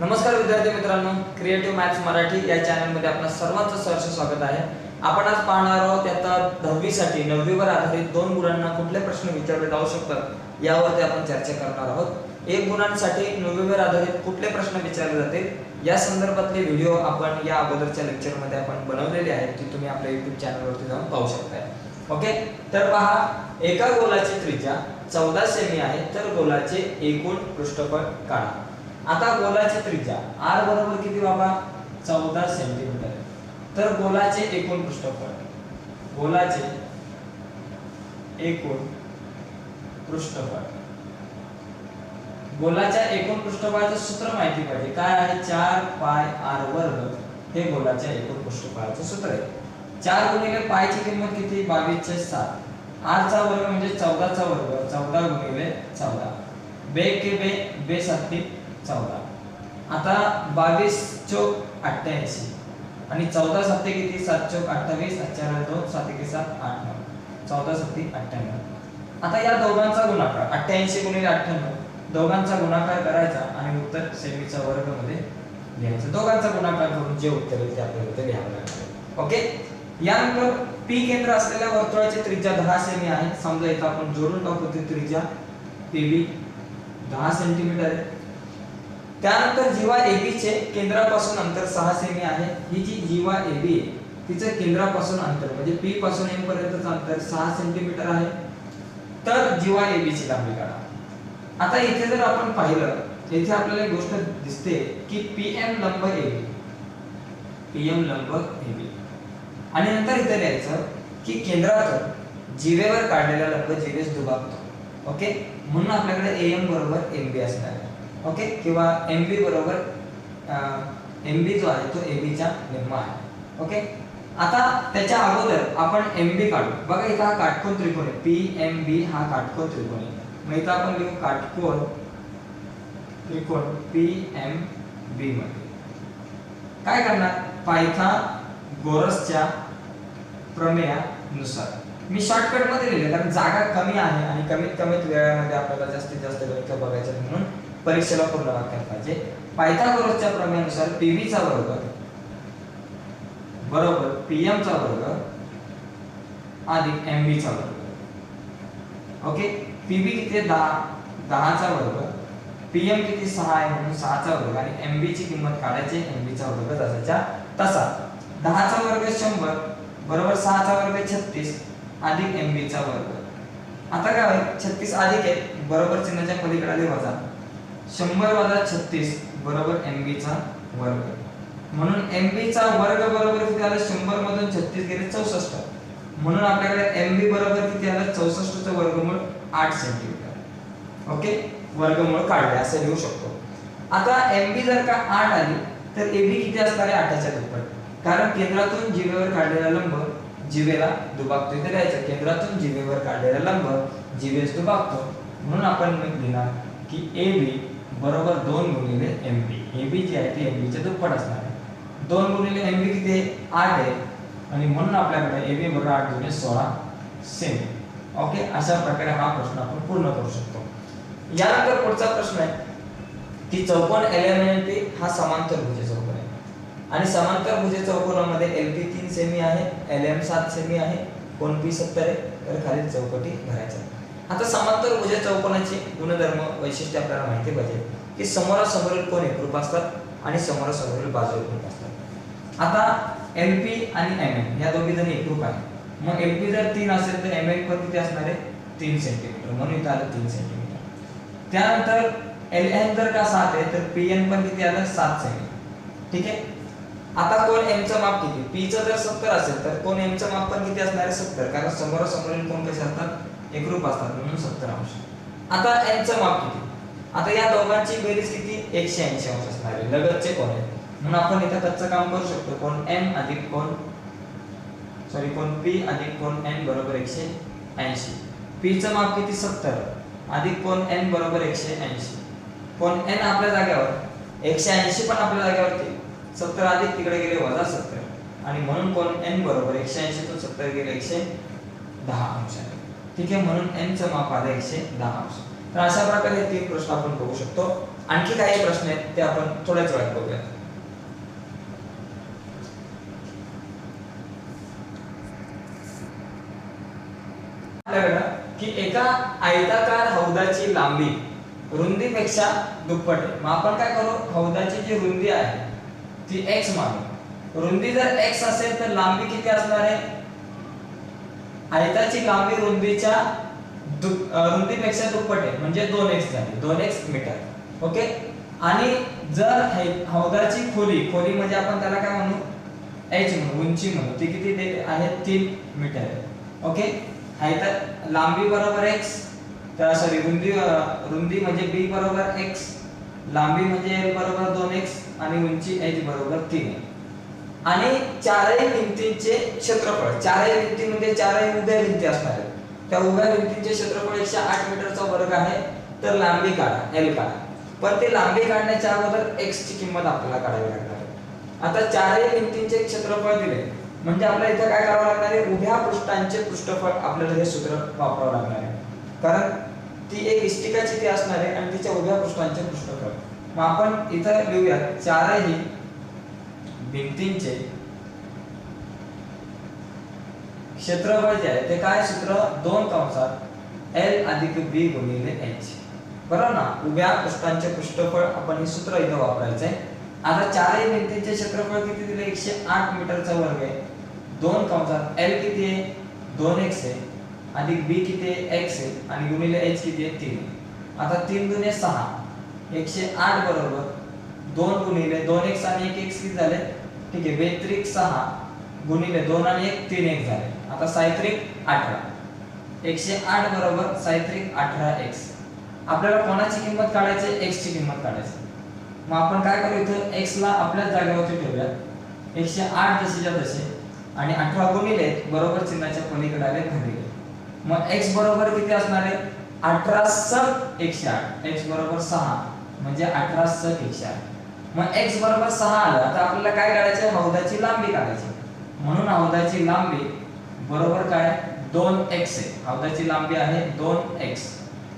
नमस्कार विद्यार्थी मित्रांनो क्रिएटिव्ह मॅथ्स मराठी या चॅनलमध्ये आपलं सर्वांचं सहर्ष स्वागत आहे. आपण आज पाहणार आहोत आता दहावीसाठी नववीवर आधारित दोन गुणांना कुठले प्रश्न विचारले जाऊ शकतात यावरती आपण चर्चा करणार आहोत. एक गुणांसाठी नववीवर आधारित कुठले प्रश्न विचारले जातील या संदर्भातले व्हिडिओ आपण या अगोदरच्या लेक्चरमध्ये आपण बनवलेले आहेत ती तुम्ही आपल्या युट्यूब चॅनलवरती जाऊन पाहू शकताय. ओके तर पहा एका गोलाची त्रिज्या चौदा सेमी आहे तर गोलाचे एकूण पृष्ठफळ काढा. आता गोलाची त्रिज्या. आर बरोबर किती बाबा? चौदा सेंटीमीटर तर गोलाचे एकूण पृष्ठफळ. गोलाचे एकूण पृष्ठफळ. गोलाच्या एकूण पृष्ठफळाचं सूत्र माहिती पाहिजे. काय आहे? चार पाय आर वर्ग हे गोलाच्या एकूण पृष्ठफळाचं सूत्र आहे. चार गुणिले पायची किंमत किती? बावीसचे सात. आरचा वर्ग म्हणजे चौदाचा वर्ग. चौदा गुणिले चौदा. बे के बे बे साती चौदा. आता बावीस चौक अठ्ठ्याऐंशी. आणि चौदा सत्ते किती? सात चौक अठ्ठावीस चार दोन सात एके सात आठ नऊ. चौदा सत्ती अठ्ठ्याण्णव. आता या दोघांचा गुणाकार अठ्ठ्याऐंशी गुणिले अठ्ठ्याण्णव. दोघांचा गुणाकार करायचा आणि उत्तर सेमीच्या वर्गमध्ये लिहायचं. दोघांचा गुणाकार करून जे उत्तर येईल ते आपल्याला ते लिहावं लागतं ओके? यानंतर पी केंद्र असलेल्या वर्तुळाची त्रिज्या दहा सेमी आहे. समजा इथं आपण जोडून टाकू ती त्रिज्या. पीबी दहा सेंटीमीटर आहे. त्यानंतर जीवा बी चे केंद्रापासून अंतर सहा सेमी आहे. ही जी जीवा बी आहे तिचं केंद्रापासून अंतर म्हणजे पी पासून एम पर्यंतचं अंतर सहा सेंटीमीटर आहे. तर जीवा AB ची लांबी काढा. आता इथे जर आपण पाहिलं इथे आपल्याला एक गोष्ट दिसते की पी एम लंब AB PM लंब बी आणि नंतर इथे लिहायचं की केंद्रातून जीवेवर काढलेला लंब जीवेस दुभागतो. ओके? म्हणून आपल्याकडे ए एम बरोबर एम बी असणार आहे. ओके? किंवा एम बी बरोबर एम बी जो आहे तो ए बीच्या निम्मा आहे. ओके? आता त्याच्या अगोदर आपण एम बी काढू. बघा इथं हा काटकोन त्रिकोण. आहे पी एम बी हा काटकोन त्रिकोण. आहे मग इथं आपण लिहू काटकोन त्रिकोण पी एम बी मध्ये. काय करणार? पायथा गोरसच्या प्रमेयानुसार. मी शॉर्टकटमध्ये लिहिले कारण जागा कमी आहे आणि कमीत कमीत वेळामध्ये आपल्याला जास्तीत जास्त गणित बघायचं म्हणून परीक्षेला पूर्ण वाक्यात पाहिजे. पायथागोरसच्या प्रमेयानुसार पीव्ही चा वर्ग बरोबर पीएम चा वर्ग अधिक एमबी चा वर्ग. ओके? पीबी किती? दहा दहाचा वर्ग. पीएम किती? सहा आहे म्हणून सहाचा वर्ग. आणि एमबी ची किंमत काढायची एमबी चा वर्ग जसाच्या तसा. दहाचा वर्ग शंभर बरोबर सहाचा वर्ग छत्तीस अधिक एमबी चा वर्ग. आता काय होईल? छत्तीस अधिक आहे बरोबर चिन्हाच्या पलीकडे वजा. शंभर वजा छत्तीस बरोबर एम चा वर्ग. म्हणून एम चा वर्ग बरोबर किती आला? शंभर मधून छत्तीस गेले चौसष्ट. म्हणून आपल्याकडे एमबी बरोबर किती आलं? चौसष्टचं वर्गमूळ आठ सेंटीमीटर ओके वर्गमूळ काढले असं लिहू शकतो. आता एमबी जर का आठ आली तर एबी किती असणार आहे? आठाच्या दुप्पट. कारण केंद्रातून जीवेवर काढलेला लंब जीवेला दुबागतो इथे लिहायचं केंद्रातून जीवेवर काढलेला लंब जीवेस दुबागतो म्हणून आपण लिहिणार की ए बी बरोबर दोन गुणिले एम बी ए बी जी आहे ती एम बीच्या दुप्पट असणार आहे. दोन गुणिले एम बी किती आहे? आठ आहे. आणि म्हणून आपल्याकडे ए बी बरोबर आठ गुणिले सोळा सेमी. ओके अशा प्रकारे हा प्रश्न आपण पूर्ण करू शकतो. यानंतर पुढचा प्रश्न आहे. की चौकोन एल एम पी हा समांतर भुजे चौकोन आहे. आणि समांतर भुजे चौकोनामध्ये एल पी तीन सेमी आहे एल एम सात सेमी आहे. कोण पी सत्तर आहे? तर खाली चौकटी भरायच्या आता समांतर भुज चौकोनाचे गुणधर्म वैशिष्ट्य आपल्याला माहिती पाहिजे. की समोरासमोरील कोण एकरूप असतात आणि समोरासमोरील बाजू एकरूप असतात. आता एम पी आणि एम एम या दोघी जणी एकरूप आहे मग एम पी जर तीन असेल तर एम एम पण किती असणार आहे? तीन सेंटीमीटर म्हणून इथं आलं तीन सेंटीमीटर त्यानंतर एल एन जर का सात आहे तर पी एन पण किती आलं? सात सेंटीमीटर ठीक आहे? आता कोण एमचं माप किती? पीचं जर सत्तर असेल तर कोण एमचं माप पण किती असणार आहे? सत्तर. कारण समोरासमोरील कोण कसे असतात? एकरूप असतात म्हणून सत्तर अंश. आता एन माप किती? आता या दोघांची बेरीज किती? एकशे ऐंशी अंश असणार आहे. लगतचे कोण आहेत? म्हणून आपण इथं कच्चं काम करू शकतो. कोण एम अधिक कोण? सॉरी कोण पी अधिक कोण एन बरोबर एकशे ऐंशी. पीचं माप किती? सत्तर. अधिक कोण एन बरोबर एकशे ऐंशी. कोण एन आपल्या जाग्यावर एकशे ऐंशी पण आपल्या जाग्यावरती सत्तर अधिक तिकडे गेले वजा सत्तर. आणि म्हणून कोण एन बरोबर एकशे ऐंशी तून सत्तर गेले एकशे दहा अंश आहे. ठीक आहे म्हणून एन चं माप आलं एकशे दहा अंश. तर अशा प्रकारे तीन प्रश्न आपण बघू शकतो. आणखी काही प्रश्न आहेत ते आपण थोड्याच वेळात बघूया आपल्याकडं की एका आयताकार हौदाची लांबी रुंदीपेक्षा दुप्पट आहे. मग आपण काय करू? हौदाची जी रुंदी आहे ती एक्स मानू रुंदी जर एक्स असेल तर लांबी किती असणार आहे? आयताची लांबी रुंदीच्या दु- रुंदीपेक्षा दुप्पट आहे. म्हणजे दोन एक्स झाली. दोन एक्स मीटर ओके आणि जर हौदाची खोली खोली म्हणजे आपण त्याला काय म्हणू? एच म्हणू उंची म्हणू. ती किती आहे? तीन मीटर ओके आयता लांबी बरोबर एक्स तर सॉरी रुंदी रुंदी म्हणजे बी बरोबर एक्स लांबी म्हणजे एल बरोबर 2x आणि उंची एच बरोबर तीन आहे आणि चारही भिंतींचे क्षेत्रफळ चारही भिंती म्हणजे चारही उभ्या भिंती असणार आहेत. त्या उभ्या भिंतींचे क्षेत्रफळ 108 मीटरचा वर्ग आहे तर लांबी काढा एल काढा. पण ते लांबी काढण्याच्या अगोदर एक्स ची किंमत आपल्याला काढावी लागणार आता चारही भिंतींचे क्षेत्रफळ दिले म्हणजे आपल्याला इथं काय करावं लागणार आहे? उभ्या पृष्ठांचे पृष्ठफळ आपल्याला हे सूत्र वापरावं लागणार आहे. कारण ती एक इष्टिकाची ती असणार आहे आणि तिच्या उभ्या पृष्ठांचे पृष्ठफळ. मग आपण इथं लिहूया चारही भिंतींचे क्षेत्रफळ जे आहे ते काय सूत्र दोन कंसात एल अधिक बी गुणिले एच बरोबर ना? उभ्या पृष्ठांचे पृष्ठफळ आपण हे सूत्र इथं वापरायचं आहे आता चारही भिंतींचे क्षेत्रफळ किती दिले? 108 मीटरचा वर्ग आहे. दोन कंसात एल किती आहे? दोन एक्स आहे. अधिक बी किती आहे? एक्स आहे. आणि गुणिले एच किती आहे? तीन आता तीन दुने 6 108 बरोबर दोन गुणिले दोन एक्स आणि एक एक्स किती झाले? ठीक आहे वेत्रिक सहा गुणिले दोन आणि 1 3 1 झाले. आता सायत्रिक 18 108 बरोबर सायत्रिक 18x आपल्याला कोणाची किंमत काढायची? एक्सची ची किंमत काढायची. मग आपण काय करू इथं? एक्सला ला आपल्याच जागेवरती ठेवूया 108 जशीच्या तसे आणि 18 गुणिले बरोबर चिन्हाच्या पलीकडे आले भागिले. मग एक्स बरोबर किती असणार आहे? 18 सक 108 x बरोबर सहा म्हणजे 18 सक 108 मग एक्स बरोबर सहा आलं तर आपल्याला काय काढायचं? आहे हौदाची लांबी काढायची. म्हणून हौदाची लांबी बरोबर काय? दोन एक्स आहे. हौदाची लांबी आहे दोन एक्स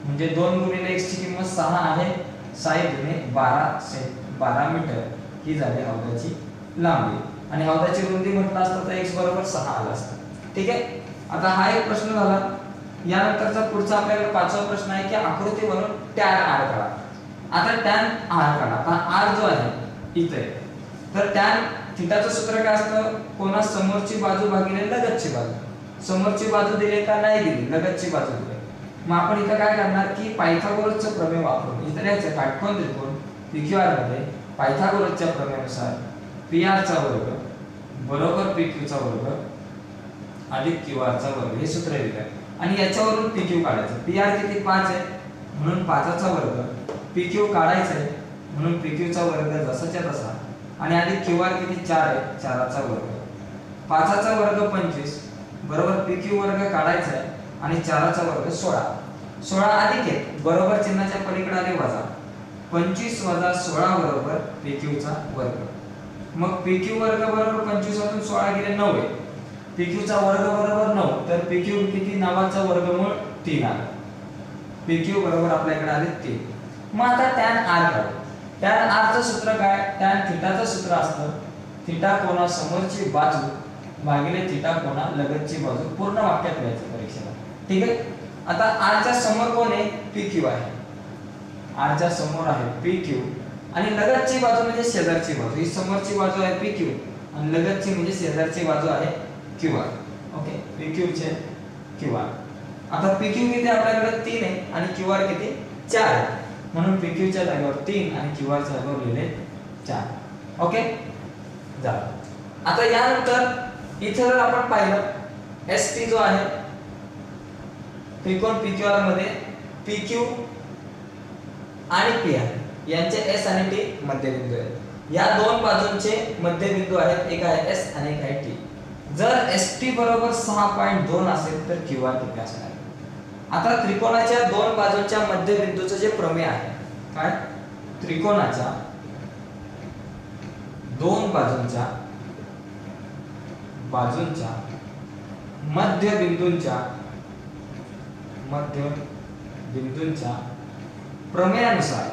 म्हणजे दोन गुणिले x ची किंमत सहा आहे. साई गुणे 12 से 12 मीटर ही झाली हौदाची लांबी. आणि हौदाची रुंदी म्हटलं असतं तर एक्स बरोबर सहा आलं असतं. ठीक आहे? आता हा एक प्रश्न झाला. यानंतरचा पुढचा आपल्याकडे पाचवा प्रश्न आहे की आकृती बनवून टॅन आर काढा. आता टॅन आर काढा. आता आर जो आहे इथे. तर टॅन थिटाचं सूत्र काय असतं? कोणा समोरची बाजू भागिले लगतची बाजू. समोरची बाजू दिली का नाही दिली? लगतची बाजू दिली. मग आपण इथं काय करणार? की पायथागोरसचं प्रमेय वापरून इथं लिहायचं काटकोन त्रिकोण PQR मध्ये पायथागोरसच्या प्रमेयानुसार पी आरचा वर्ग बरोबर पी क्यूचा वर्ग अधिक क्यू आरचा वर्ग हे सूत्र दिलं आणि याच्यावरून पी क्यू काढायचं. पी आर किती? पाच आहे. म्हणून पाचाचा वर्ग पी क्यू काढायचा आहे म्हणून पी क्यूचा वर्ग जसाच्या तसा. आणि आधी क्यू आर किती? चार आहे. चाराचा वर्ग. पाचाचा वर्ग पंचवीस बरोबर पी क्यू वर्ग काढायचा आहे आणि चाराचा वर्ग सोळा. सोळा अधिक आहे बरोबर चिन्हाच्या पलीकडे आले वजा. पंचवीस वजा सोळा बरोबर पी क्यूचा वर्ग. मग पी क्यू वर्ग बरोबर पंचवीस सोळा गेले नऊ आहे. पी क्यूचा वर्ग बरोबर नऊ तर पी क्यू किती? नावाचा वर्गमूळ तीन आला. पी क्यू बरोबर आपल्याकडे आले तीन. मग आता टॅन आर काढू. टॅन आर चं सूत्र काय? टॅन थिटाचं सूत्र असतं. थिटा कोणा समोरची बाजू भागिले थिटा कोणा लगतची बाजू पूर्ण वाक्यात लिहायचं परीक्षेला. ठीक आहे? आता आरच्या समोर कोण आहे? पी क्यू आहे. आरच्या समोर आहे पी क्यू आणि लगतची बाजू म्हणजे शेजारची बाजू. ही समोरची बाजू आहे पी क्यू आणि लगतची म्हणजे शेजारची बाजू आहे Q R okay? P Q चे क्यू आर आता पी क्यू किती आपल्याकडे? तीन आहे. आणि क्यू आर किती? चार आहे. म्हणून पी क्यूच्या जागेवर तीन आणि क्यू आरच्या जागेवर लिहिले चार. ओके झालं आता यानंतर इथे जर आपण पाहिलं एस टी जो आहे त्रिकोण पी क्यू आरमध्ये पी क्यू आणि पी आर यांचे एस आणि टी मध्यबिंदू आहेत. या दोन बाजूंचे मध्यबिंदू आहेत. एक आहे एस आणि एक आहे टी जर एस टी बरोबर सहा पॉईंट दोन असेल तर क्यू आर किती असणार? आता त्रिकोणाच्या दोन बाजूंच्या मध्यबिंदूचं जे प्रमेय आहे काय? त्रिकोणाच्या दोन बाजूंच्या बाजूंच्या मध्य बिंदूंच्या मध्य बिंदूंच्या प्रमेयानुसार.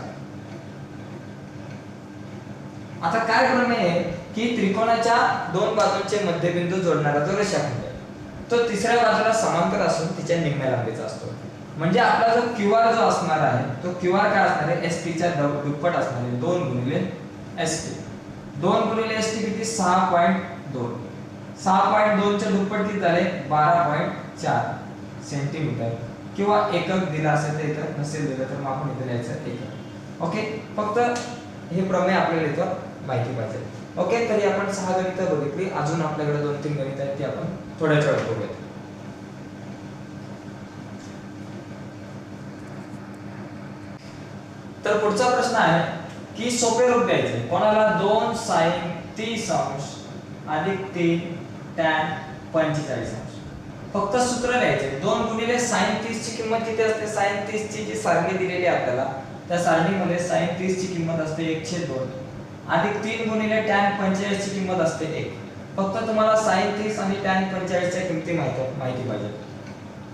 आता काय प्रमेय आहे? की त्रिकोणाच्या दोन बाजूंचे मध्यबिंदू जोडणारा जो रेषाखंड आहे. तो तिसऱ्या बाजूला समांतर असून तिच्या निम्म्या लांबीचा असतो. म्हणजे आपला जो क्यू आर जो असणार आहे तो क्यू आर काय असणार आहे? एस टीच्या दुप्पट असणार आहे. दोन गुणिले एस टी दोन गुणिले एस टी किती? सहा पॉईंट दोन. सहा पॉईंट दोनच्या दुप्पट किती झाले? बारा पॉईंट चार सेंटीमीटर. किंवा एकक दिला असेल तर इथं नसेल दिलं तर मग आपण इथं लिहायचं एकक. ओके? फक्त हे प्रमेय आपल्याला इथं माहिती पाहिजे. ओके? तरी आपण सहा गणितं बघितली. अजून आपल्याकडे दोन तीन गणित आहेत ती आपण थोड्याच वेळात बघूयात तर पुढचा प्रश्न आहे की सोपे रूप द्यायचे. कोणाला दोन साइन तीस अंश अधिक तीन टॅन पंचेचाळीस अंश. फक्त सूत्र लिहायचे दोन गुणिले साईन तीस ची किंमत किती असते? साईन तीस ची जी सारणी दिलेली आहे आपल्याला त्या सारणीमध्ये साईन तीस ची किंमत असते एकशे दोन. अधिक तीन गुणिले टॅन पंचेचाळीस ची किंमत असते एक. फक्त तुम्हाला साईन तीस आणि टॅन पंचेचाळीसच्या किमती माहिती माहिती पाहिजे.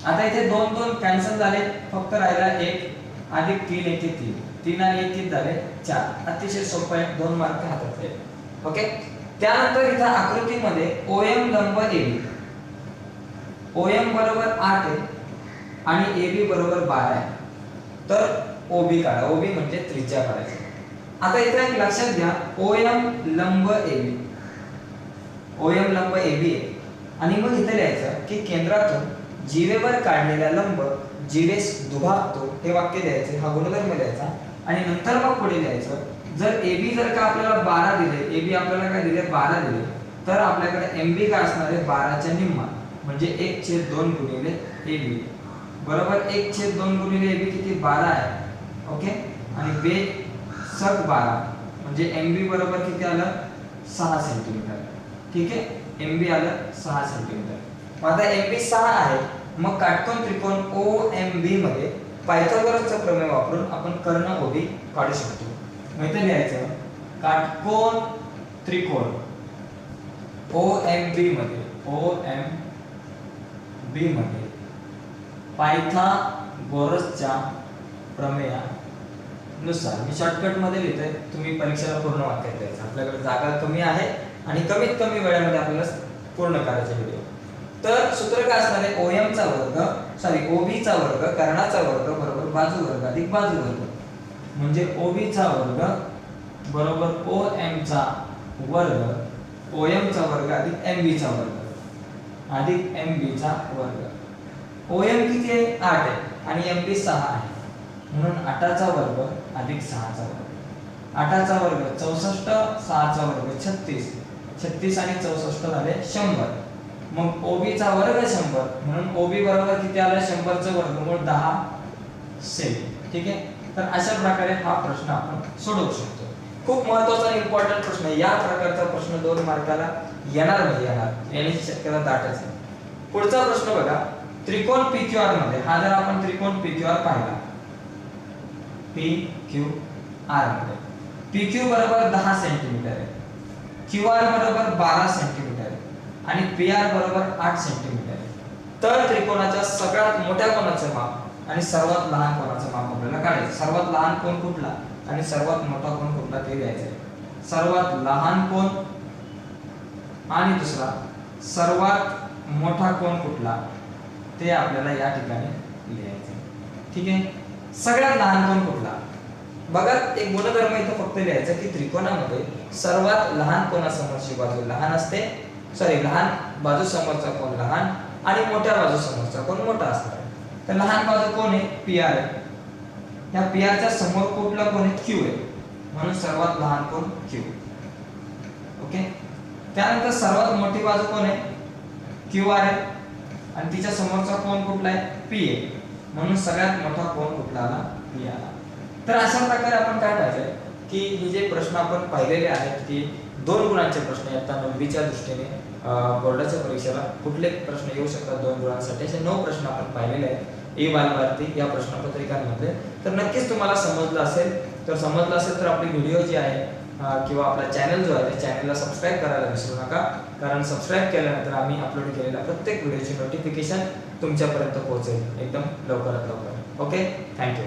आता इथे दोन दोन कॅन्सल झाले फक्त राहिला एक अधिक तीन एके तीन. तीन आणि एक तीन झाले चार. अतिशय सोपं आहे दोन मार्क हातात ओके? त्यानंतर इथं आकृतीमध्ये ओएम लंब एबी ओएम बरोबर आठ आहे आणि एबी बरोबर बारा आहे. तर ओबी काढा. ओबी म्हणजे त्रिज्या काढायची. आता इथे एक लक्षात घ्या. ओएम लंब एबी ओएम लंब एबी आहे आणि मग इथे लिहायचं की केंद्रातून जीवेवर काढलेला लंब जीवेस दुभागतो हे वाक्य लिहायचे हा गुणधर्म लिहायचा. आणि नंतर मग पुढे लिहायचं जर एबी जर का आपल्याला बारा दिले एबी आपल्याला काय दिले? बारा दिले तर आपल्याकडे एमबी काय असणार आहे? बाराच्या निम्मा. म्हणजे एक छेद दोन गुणिले एबी बरोबर? एक छेद दोन गुणिले एबी किती? बारा आहे. ओके? आणि बे सग बारा. म्हणजे एमबी बरोबर किती आलं? सहा सेंटीमीटर. ठीक आहे? एम बी आलं सहा सेंटीमीटर आता एम बी सहा आहे. मग काटकोन त्रिकोण ओ एम बी मध्ये पायथागोरसचा प्रमेय वापरून आपण कर्ण ओबी काढू शकतो. मग लिहायचं काटकोन त्रिकोण ओ एम बी मध्ये ओ एम बी मध्ये पायथागोरसच्या प्रमेयानुसार मी शॉर्टकटमध्ये लिहितोय तुम्ही परीक्षेला पूर्ण वाक्यात द्यायचं. आपल्याकडे जागा कमी आहे. आणि कमीत कमी वेळेमध्ये आपल्याला पूर्ण करायचा व्हिडिओ तर सूत्र काय असणार आहे? ओएम चा वर्ग सॉरी ओबी चा वर्ग कर्णाचा वर्ग बरोबर बाजू वर्ग अधिक बाजू वर्ग. म्हणजे ओबी चा वर्ग बरोबर ओ एम चा वर्ग ओएम चा वर्ग अधिक एम बी चा वर्ग. अधिक एम बी चा वर्ग. ओएम किती आहे? आठ आहे. आणि एम बी सहा आहे. म्हणून आठाचा वर्ग अधिक सहाचा वर्ग. आठाचा वर्ग चौसष्ट सहाचा वर्ग छत्तीस. छत्तीस आणि चौसष्ट झाले शंभर. मग ओबीचा वर्ग शंभर. म्हणून ओबी बरोबर किती आला? शंभरचं वर्गमूळ दहा सेमी. ठीक आहे? तर अशा प्रकारे हा प्रश्न आपण सोडवू शकतो. खूप महत्त्वाचा आणि इम्पॉर्टंट प्रश्न आहे. या प्रकारचा प्रश्न दोन मार्काला येणार म्हणजे येणार. येण्याची शक्यता दाटच आहे पुढचा प्रश्न बघा. त्रिकोण पी क्यू आरमध्ये हा जर आपण त्रिकोण पी क्यू आर पाहिला. पी क्यू आरमध्ये. पी क्यू बरोबर दहा सेंटीमीटर आहे. क्यू आर बरोबर बारा सेंटीमीटर आणि पी आर बरोबर आठ सेंटीमीटर. तर त्रिकोणाच्या सगळ्यात मोठ्या कोणाचं माप आणि सर्वात लहान कोणाचं माप आपल्याला काढायचं? सर्वात लहान कोण कुठला? आणि सर्वात मोठा कोण कुठला ते द्यायचं. आहे सर्वात लहान कोण? आणि दुसरा सर्वात मोठा कोण कुठला? ते आपल्याला या ठिकाणी लिहायचं. ठीक आहे? सगळ्यात लहान कोण कुठला? बघा एक गुणधर्म इथं फक्त लिहायचं की त्रिकोणामध्ये सर्वात लहान कोणासमोरची बाजू लहान असते? सॉरी लहान बाजू समोरचा कोण लहान आणि मोठ्या बाजू समोरचा कोण मोठा असणार? तर लहान बाजू कोण आहे? पी आर आहे. या पी आरच्या समोर कुठला कोण आहे? क्यू आहे. म्हणून सर्वात लहान कोण? क्यू ओके त्यानंतर सर्वात मोठी बाजू कोण आहे? क्यू आर आहे. आणि तिच्या समोरचा कोण कुठला आहे? पी आहे म्हणून सगळ्यात मोठा कोण कुठला? आला पी आला तर अशा प्रकारे आपण काय पाहिजे की हे जे प्रश्न आपण पाहिलेले आहेत की दोन गुणांचे प्रश्न आता नववीच्या दृष्टीने बोर्डाच्या परीक्षेला कुठले प्रश्न येऊ शकतात दोन गुणांसाठी? असे नऊ प्रश्न आपण पाहिलेले आहेत. ई बालभारती या प्रश्नपत्रिकांमध्ये. तर नक्कीच तुम्हाला समजलं असेल. तर समजलं असेल तर आपली व्हिडिओ जी आहे किंवा आपला चॅनल जो आहे त्या चॅनलला सबस्क्राईब करायला विसरू नका. कारण सबस्क्राईब केल्यानंतर आम्ही अपलोड केलेल्या प्रत्येक व्हिडिओची नोटिफिकेशन तुमच्यापर्यंत पोहोचेल. एकदम लवकरात लवकर. ओके? थँक्यू